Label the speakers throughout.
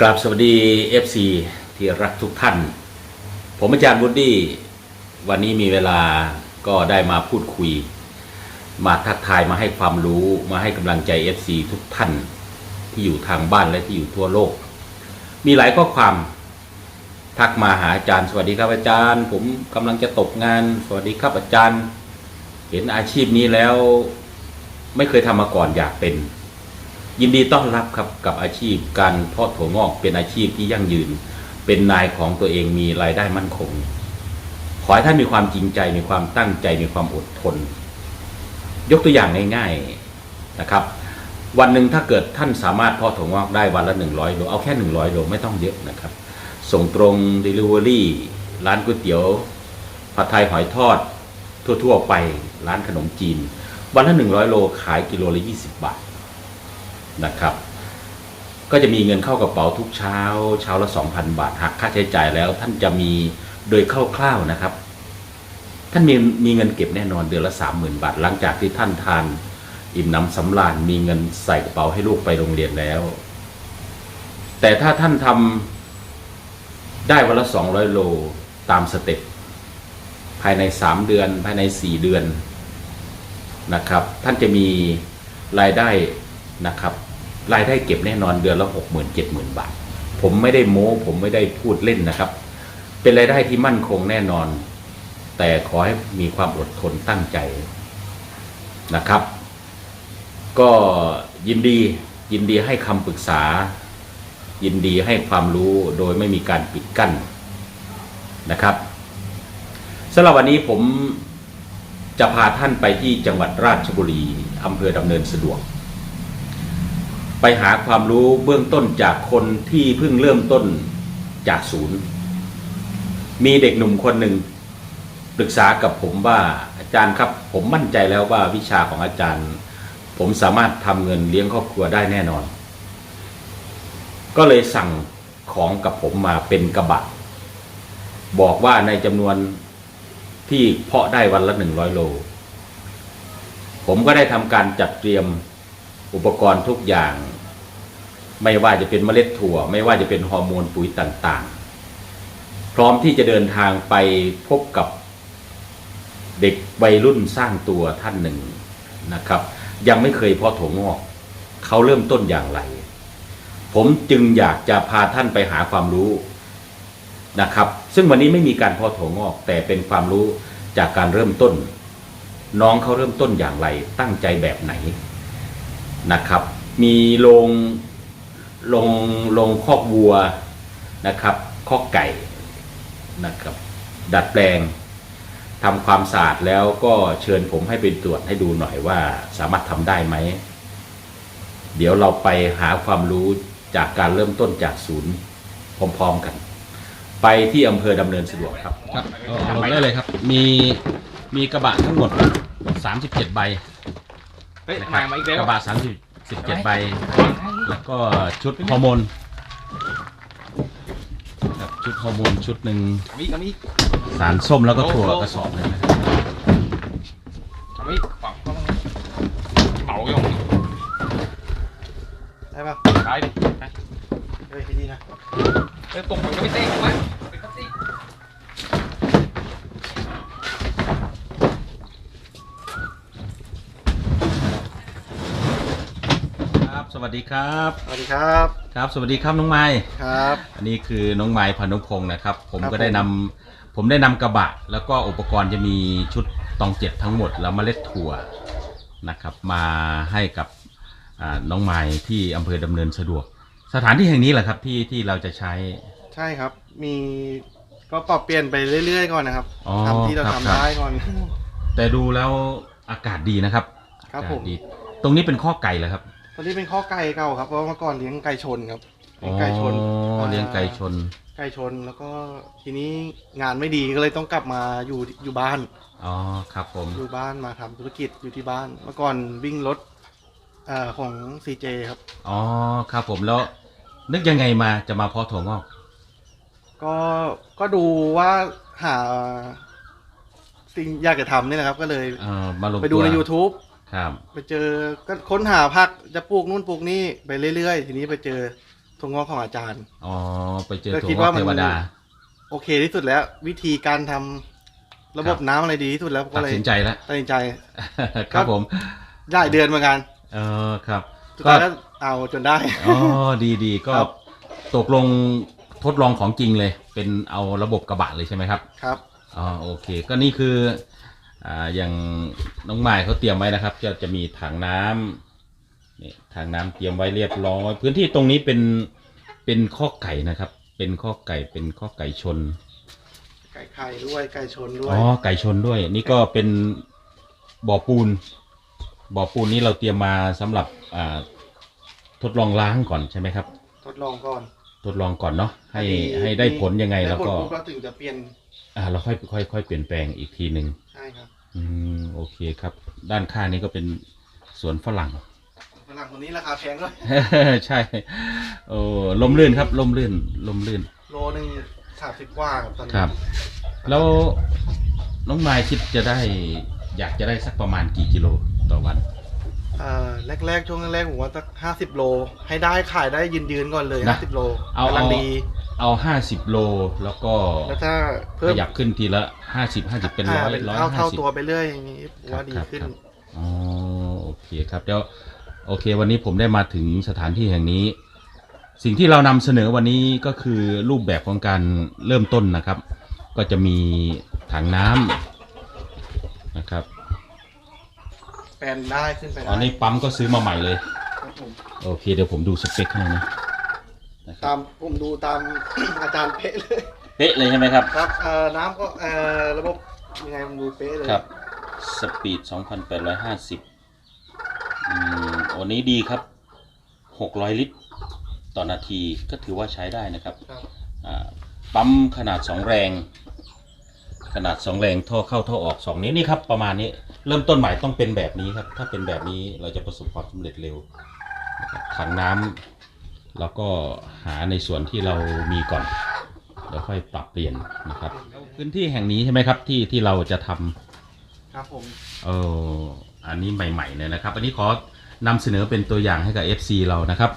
Speaker 1: กราบสวัสดี FC ที่รักทุกท่าน ผมอาจารย์วุฒิวันนี้มีเวลาก็ได้มาพูดคุย มาทักทายมาให้ความรู้มาให้กำลังใจ FC ทุกท่านที่อยู่ทางบ้านและที่อยู่ทั่วโลก มีหลายข้อความทักมาหาอาจารย์ สวัสดีครับอาจารย์ ผมกำลังจะตกงาน สวัสดีครับอาจารย์ เห็นอาชีพนี้แล้ว ไม่เคยทำมาก่อนอยากเป็น ยินดีต้อนรับครับกับอาชีพการทอดถั่วงอกเป็นอาชีพที่ยั่งยืน เป็นนายของตัวเองมีรายได้มั่นคง ขอให้ท่านมีความจริงใจมีความตั้งใจมีความอดทน ยกตัวอย่างง่ายๆนะครับ วันหนึ่งถ้าเกิดท่านสามารถทอดถั่วงอกได้วันละ100โลเอาแค่ 100โลไม่ต้องเยอะนะครับ ส่งตรง Delivery ร้านก๋วยเตี๋ยวผัดไทยหอยทอด ทั่วๆไปร้านขนมจีน วันละ100โลขายกิโลละ20 บาท นะครับ ก็จะมีเงินเข้ากระเป๋าทุกเช้า เช้าละ 2,000 บาทหักค่าใช้จ่ายแล้ว ท่านจะมีโดยคร่าวๆนะครับ ท่านมีมีเงินเก็บแน่นอนเดือนละ 30,000 บาท หลังจากที่ท่านทาน อิ่มน้ำสำราญมีเงินใส่กระเป๋าให้ลูกไปโรงเรียนแล้ว แต่ถ้าท่านทำได้วันละ 200 โลตามสเต็ปภายใน 3 เดือน ภายใน 4 เดือนนะครับ ท่านจะมีรายได้ นะครับรายได้เก็บแน่นอนเดือนละหกหมื่นเจ็ดหมื่นบาท ผมไม่ได้โม้ผมไม่ได้พูดเล่นนะครับ เป็นรายได้ที่มั่นคงแน่นอน แต่ขอให้มีความอดทนตั้งใจนะครับ ก็ยินดียินดีให้คำปรึกษา ยินดีให้ความรู้โดยไม่มีการปิดกั้นนะครับสำหรับวันนี้ผมจะพาท่านไปที่จังหวัดราชบุรีอำเภอดำเนินสะดวก ไปหาความรู้เบื้องต้นจากคนที่เพิ่งเริ่มต้นจากศูนย์ มีเด็กหนุ่มคนหนึ่งปรึกษากับผมว่าอาจารย์ครับ ผมมั่นใจแล้วว่าวิชาของอาจารย์ ผมสามารถทำเงินเลี้ยงครอบครัวได้แน่นอน ก็เลยสั่งของกับผมมาเป็นกระบะ บอกว่าในจำนวนที่เพาะได้วันละหนึ่งร้อยโล ผมก็ได้ทำการจัดเตรียมอุปกรณ์ทุกอย่าง ไม่ว่าจะเป็นเมล็ดถั่ว ไม่ว่าจะเป็นฮอร์โมนปุ๋ยต่างๆ พร้อมที่จะเดินทางไปพบกับเด็กวัยรุ่นสร้างตัวท่านหนึ่งนะครับ ยังไม่เคยเพาะถั่วงอก เขาเริ่มต้นอย่างไร ผมจึงอยากจะพาท่านไปหาความรู้นะครับ ซึ่งวันนี้ไม่มีการเพาะถั่วงอก แต่เป็นความรู้จากการเริ่มต้น น้องเขาเริ่มต้นอย่างไรตั้งใจแบบไหนนะครับ มีโรง โรงโรงคอกวัวนะครับคอกไก่นะครับดัดแปลงทำความสะอาดแล้วก็เชิญผมให้ไปตรวจให้ดูหน่อยว่าสามารถทำได้ไหม เดี๋ยวเราไปหาความรู้จากการเริ่มต้นจากศูนย์พร้อมๆกัน ไปที่อำเภอดำเนินสะดวกครับครับลงได้เลยครับ มีมีกระบะทั้งหมด 37 ใบ
Speaker 2: เฮ้ย
Speaker 1: นะค
Speaker 2: มา
Speaker 1: รับ
Speaker 2: มาอีกแล้ว
Speaker 1: กระบะสามสิบสิบเจ็ดใบ แล้วก็ชุดฮอร์โมนครับชุดฮอร์โมนชุดหนึ่ง
Speaker 2: มีกมี
Speaker 1: สารส้มแล้วก็ถั่วกระสอบหนึงนะครับ
Speaker 2: มีปักก็ต้องเป่าอยู่
Speaker 3: ได้ป่ะ
Speaker 2: ตายดิไป
Speaker 3: เฮ้ยให้ดีนะ
Speaker 2: เออตกมันก็ไม่เต้งวะเป็นครับสิ
Speaker 1: ครับ สวัสดี ครับ
Speaker 3: สวัสดีครับ
Speaker 1: ครับ สวัสดีครับน้องไม้
Speaker 3: ครับ
Speaker 1: อันนี้คือน้องไม้พานุพงศ์นะครับ ผม
Speaker 3: ครับ
Speaker 1: ก็ได้
Speaker 3: ผม
Speaker 1: นำผมได้นำกระบะ แล้วก็อุปกรณ์จะมีชุดตองเจ็ดทั้งหมดแล้วเมล็ดถั่วนะครับ มาให้กับอ่าน้องไม้ที่อำเภอดำเนินสะดวก สถานที่แห่งนี้แหละครับที่ที่เราจะใช้
Speaker 3: ใช่ครับ มีก็ปรับเปลี่ยนไปเรื่อย ๆ ก่อนนะครับ
Speaker 1: อ๋อ
Speaker 3: ทำที่เรา
Speaker 1: ครับ
Speaker 3: ทำ
Speaker 1: ครับ
Speaker 3: ได้ก่อน
Speaker 1: แต่ดูแล้วอากาศดีนะครับ
Speaker 3: ครับ
Speaker 1: อากาศ
Speaker 3: ผม
Speaker 1: ดี ตรงนี้เป็นข้อไก่เหรอครับ
Speaker 3: ตอนนี้เป็นข้อไก่เก่าครับเพราะว่าเมื่อก่อนเลี้ยงไก่ชนครับเลี้ยงไก่ชน
Speaker 1: อ๋อเลี้ยงไก่ชน
Speaker 3: ไก่ชนแล้วก็ทีนี้งานไม่ดีก็เลยต้องกลับมาอยู่อยู่บ้าน
Speaker 1: อ๋อ ครับผม
Speaker 3: อยู่บ้านมาทำธุรกิจอยู่ที่บ้าน เมื่อก่อนวิ่งรถเอ่อของ CJ ครับ
Speaker 1: อ๋อ ครับผมแล้ว นึกยังไงมาจะมาเพาะถั่วงอก
Speaker 3: ก็ก็ดูว่าหาสิ่งอยากจะทำนี่แหละครับ ก็เลย
Speaker 1: เอ่อมาลง
Speaker 3: ไปดู
Speaker 1: ตัว
Speaker 3: ใน YouTube
Speaker 1: ครับ
Speaker 3: ไปเจอก็ค้นหาผักจะปลูกนู่นปลูกนี่ไปเรื่อยๆ ทีนี้ไปเจอถั่วงอกของอาจารย์
Speaker 1: อ๋อ ไปเจอ
Speaker 3: ก็
Speaker 1: ถั่
Speaker 3: คิ
Speaker 1: ว
Speaker 3: ด
Speaker 1: งอ
Speaker 3: ว่ากมัน
Speaker 1: เทวดา
Speaker 3: โอเคที่สุดแล้ว วิธีการทำระบบ
Speaker 1: ครับ
Speaker 3: น้ำอะไรดีที่สุดแล้วก็
Speaker 1: ตัด
Speaker 3: เลย
Speaker 1: สินใจแล้ว
Speaker 3: ตัดสินใจ
Speaker 1: ครับผม
Speaker 3: ได้เดือนเหมือนกัน
Speaker 1: เออครับ
Speaker 3: สุด
Speaker 1: ก็
Speaker 3: ท้ายก็เอาจนได้
Speaker 1: อ๋อดีดีก็
Speaker 3: ครับ
Speaker 1: ตกลงทดลองของจริงเลย เป็นเอาระบบกระบะเลยใช่ไหมครับ
Speaker 3: ครับ
Speaker 1: อ๋อโอเค ก็นี่คือ อ่าอย่างน้องไม้เขาเตรียมไว้นะครับจะจะมีถังน้ำนี่ถังน้ำเตรียมไว้เรียบร้อย พื้นที่ตรงนี้เป็นเป็นข้อไก่นะครับ เป็นข้อไก่เป็นข้อไก่ชน
Speaker 3: ไก่ไข่ด้วยไก่ชนด้วย
Speaker 1: อ๋อไก่ชนด้วย นี่ก็เป็นบ่อปูนบ่อปูนนี้เราเตรียมมาสำหรับอ่าทดลองล้างก่อนใช่ไหมครับ
Speaker 3: ทดลองก่อน
Speaker 1: ทดลองก่อนเนาะให้ให้ได้ผลยังไงแล้วก็
Speaker 3: ด้ผปุ๊บเราถึงจะเปลี่ยน
Speaker 1: อ่าเราค่อยค่อยค่อยเปลี่ยนแปลงอีกทีหนึ่ง
Speaker 3: ใช่ครับ
Speaker 1: อืมโอเคครับ ด้านข้างนี้ก็เป็นสวนฝรั่ง
Speaker 3: ฝรั่งคนนี้ราคาแพงด้วย
Speaker 1: ใช่โอ้ลมลื่นครับลมลื่นลมลื่น
Speaker 3: โลหนึ่งสามสิบกว่าครับตอนนี้
Speaker 1: ครับ แล้วน้องไมายคิดจะได้ อยากจะได้สักประมาณกี่กิโลต่อวัน
Speaker 3: เอ่อแรกๆช่วงแรกๆผมว่าสักห้าสิบโล ให้ได้ขายได้ยืนยืนๆก่อนเลย
Speaker 1: นะ
Speaker 3: ห้าสิบโล
Speaker 1: เอา
Speaker 3: กำลัง
Speaker 1: เอา
Speaker 3: ดี
Speaker 1: เอาห้าสิบโลแล้วก็
Speaker 3: แล้วถ้า
Speaker 1: ข
Speaker 3: เพิ่ม
Speaker 1: ยับขึ้นทีละห้าสิบห้าสิบเป็นร้อยา
Speaker 3: เป็น
Speaker 1: ร้อย
Speaker 3: เท่า
Speaker 1: ห้า
Speaker 3: เท่า
Speaker 1: สิบ
Speaker 3: ตัวไปเรื่อยอย่างนี้ผมว่าดีขึ้น
Speaker 1: อ๋อโอเคครับเดี๋ยวโอเค วันนี้ผมได้มาถึงสถานที่แห่งนี้ สิ่งที่เรานำเสนอวันนี้ก็คือรูปแบบของการเริ่มต้นนะครับ ก็จะมีถังน้ำนะครับ
Speaker 3: แปลนได้ขึ้นไปได้
Speaker 1: อันนี้ปั๊มก็ซื้อมาใหม่เลย
Speaker 3: ครับผม
Speaker 1: โอเค เดี๋ยวผมดูสเปคให้นะ นะครับ
Speaker 3: ตามผมดูตาม อาจารย์เป๊ะเลย
Speaker 1: เป๊ะเลยใช่ไหมครับ
Speaker 3: ครับเอ่อน้ำก็เอ่อระบบยังไงผมดูเป๊ะเลย
Speaker 1: ครับ สปีด 2,850อืมโอันนี้ดีครับ 600 ลิตร ต่อนาทีก็ถือว่าใช้ได้นะครับ
Speaker 3: ครับ
Speaker 1: อ่าปั๊มขนาด 2 แรง ขนาด 2 แรงท่อเข้าท่อออก 2นี้นี่ครับประมาณนี้เริ่มต้นใหม่ต้องเป็นแบบนี้ครับ ถ้าเป็นแบบนี้เราจะประสบความสำเร็จเร็วนะครับถังน้ำ แล้วก็หาในส่วนที่เรามีก่อนแล้วค่อยปรับเปลี่ยนนะครับ พื้นที่แห่งนี้ใช่ไหมครับที่ที่เราจะทำ
Speaker 3: ครับผม
Speaker 1: เอออันนี้ใหม่ๆเลยนะครับ อันนี้ขอนำเสนอเป็นตัวอย่างให้กับ FC เรานะครับ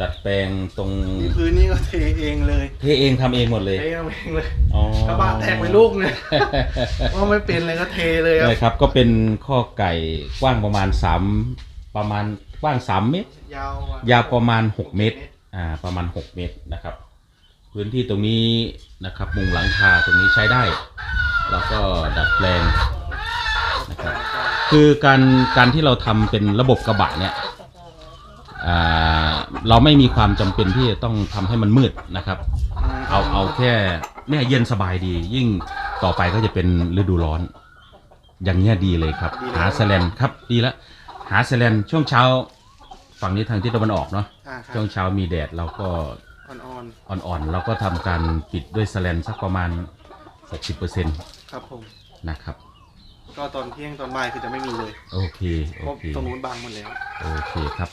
Speaker 1: ดัดแปลงตรง
Speaker 3: นี่พื้นนี่ก็เทเองเลย
Speaker 1: เทเองทำเองหมดเลย
Speaker 3: เทเองเลย
Speaker 1: อ๋อก
Speaker 3: ระบะแตกไปลูกเนี่ยว่าไม่เป็นเลยก็เทเลยครับ
Speaker 1: เลยครับ ก็เป็นข้อไก่กว้างประมาณ 3 ประมาณ กว้าง3เมตร
Speaker 3: ยาวอะ
Speaker 1: ยาวประมาณ6เมตร อ่า ประมาณ6เมตรนะครับ พื้นที่ตรงนี้นะครับมุงหลังคาตรงนี้ใช้ได้แล้วก็ดัดแปลงนะครับ คือการการที่เราทำเป็นระบบกระบะเนี่ย อ่า เราไม่มีความจำเป็นที่จะต้องทำให้มันมืดนะครับ เอาเอาแค่เนี่ยเย็นสบายดี ยิ่งต่อไปก็จะเป็นฤดูร้อน อย่างเงี้ยดีเลยครับ หาแสแลนครับดีแล้ว หาแสแลนช่วงเช้าฝั่งนี้ทางทิศตะวันออกเนาะ
Speaker 3: อ่าครั
Speaker 1: ช่ว
Speaker 3: บ
Speaker 1: งเช้ามีแดดเราก็
Speaker 3: อ่อน
Speaker 1: อ่อนๆเราก็ทำการปิดด้วยแสแลนสักประมาณ 60%น
Speaker 3: ๆครับผมะ
Speaker 1: ครับ
Speaker 3: ก็ตอนเที่ยงตอนบ่ายคือจะไม่มีเลย
Speaker 1: โอเค
Speaker 3: เพ
Speaker 1: โอ
Speaker 3: ราะ
Speaker 1: เค
Speaker 3: ตรงนู้นบางหมดแล้ว
Speaker 1: โอเคครับ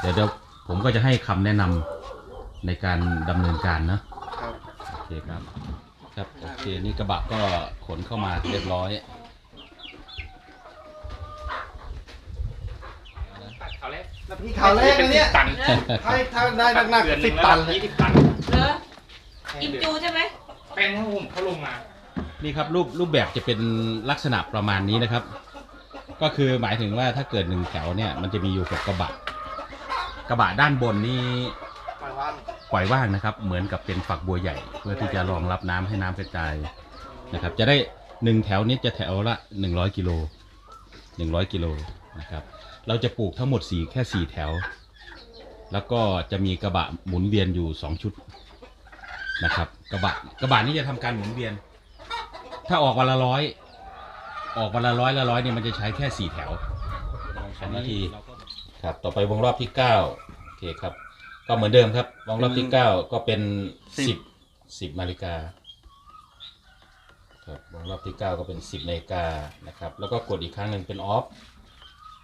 Speaker 1: เดี๋ยวเดี๋ยวผมก็จะให้คำแนะนำในการดำเนินการนะครับ โอเคครับ ครับ โอเค นี่กระบะก็ขนเข้ามาเรียบร้อย
Speaker 2: ตัดเขา แรก
Speaker 3: แล้วพี่ข่าวแรกนะเนี่ย
Speaker 2: ตัน
Speaker 3: ถ้าถ้าได้หนัก
Speaker 2: เดือน
Speaker 3: ๆ
Speaker 2: ห
Speaker 3: สิ
Speaker 2: นึ่
Speaker 3: บ
Speaker 2: งแล้ว
Speaker 3: ตันเลย
Speaker 2: ยี่สิบตัน
Speaker 4: เหรอกินจูใช่ไหม
Speaker 2: แป้งของผมเขาลงมา
Speaker 1: นี่ครับรูปรูปแบบจะเป็นลักษณะประมาณนี้นะครับ ก็คือหมายถึงว่าถ้าเกิดหนึ่งแถวเนี่ยมันจะมีอยู่กับกระบะ กระบะด้านบนนี่
Speaker 3: ปล่อยว่าง
Speaker 1: ปล่อยว่างนะครับ เหมือนกับเป็นฝักบัวใหญ่ เพื่อที่จะรองรับน้ำให้น้ำกระจายนะครับ จะได้หนึ่งแถวนี้จะแถวละหนึ่งร้อยกิโลหนึ่งร้อยกิโลนะครับ เราจะปลูกทั้งหมดสี่แค่สี่แถว แล้วก็จะมีกระบะหมุนเวียนอยู่สองชุดนะครับ กระบะกระบะนี้จะทำการหมุนเวียน ถ้าออกวันละร้อยออกวันละร้อยละร้อยเนี่ยมันจะใช้แค่สี่แถวสองนาทีครับต่อไปวงรอบที่เก้าโอเคครับ ก็เหมือนเดิมครับ วงรอบที่เก้าก็เป็นสิบสิบนาฬิกาครับวงรอบที่เก้าก็เป็นสิบนาฬิกานะครับ แล้วก็กดอีกครั้งหนึ่งเป็นออฟ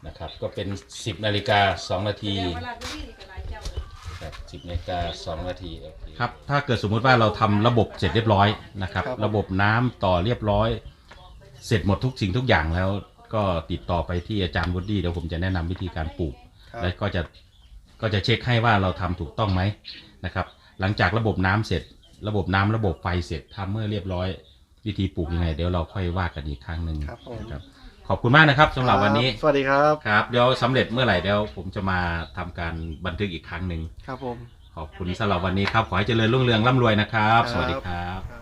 Speaker 1: นะครับ ก็เป็นสิบนาฬิกาสองนาที
Speaker 4: เดี๋ยวเวลาไปวิ่งกับหลายเจ้าเลย
Speaker 1: ครับสิบนาฬิกาสองนาทีครับ ถ้าเกิดสมมุติว่าเราทำระบบเสร็จเรียบร้อยนะครับระบบน้ำต่อเรียบร้อย เสร็จหมดทุกสิ่งทุกอย่างแล้ว ก็ติดต่อไปที่อาจารย์วุฒิเดี๋ยวผมจะแนะนำวิธีการปลูก
Speaker 3: ครับ
Speaker 1: แล้วก็จะก็จะเช็คให้ว่าเราทำถูกต้องไหมนะครับ หลังจากระบบน้ำเสร็จ ระบบน้ำระบบไฟเสร็จทำเมื่อเรียบร้อย วิธีปลูกยังไง เดี๋ยวเราค่อยว่ากันอีกครั้งหนึ่ง
Speaker 3: ครับผม
Speaker 1: นะครับ ขอบคุณมากนะครับสำหรับวันนี้
Speaker 3: สวัสดีครับ
Speaker 1: ครับเดี๋ยวสำเร็จเมื่อไหร่เดี๋ยวผมจะมาทำการบันทึกอีกครั้งหนึ่ง
Speaker 3: ครับผม
Speaker 1: ขอบคุณสำหรับวันนี้ครับ ขอให้เจริญรุ่งเรืองร่ำรวยนะครับ
Speaker 3: ครับ
Speaker 1: สวัสดีครับ
Speaker 3: ครับ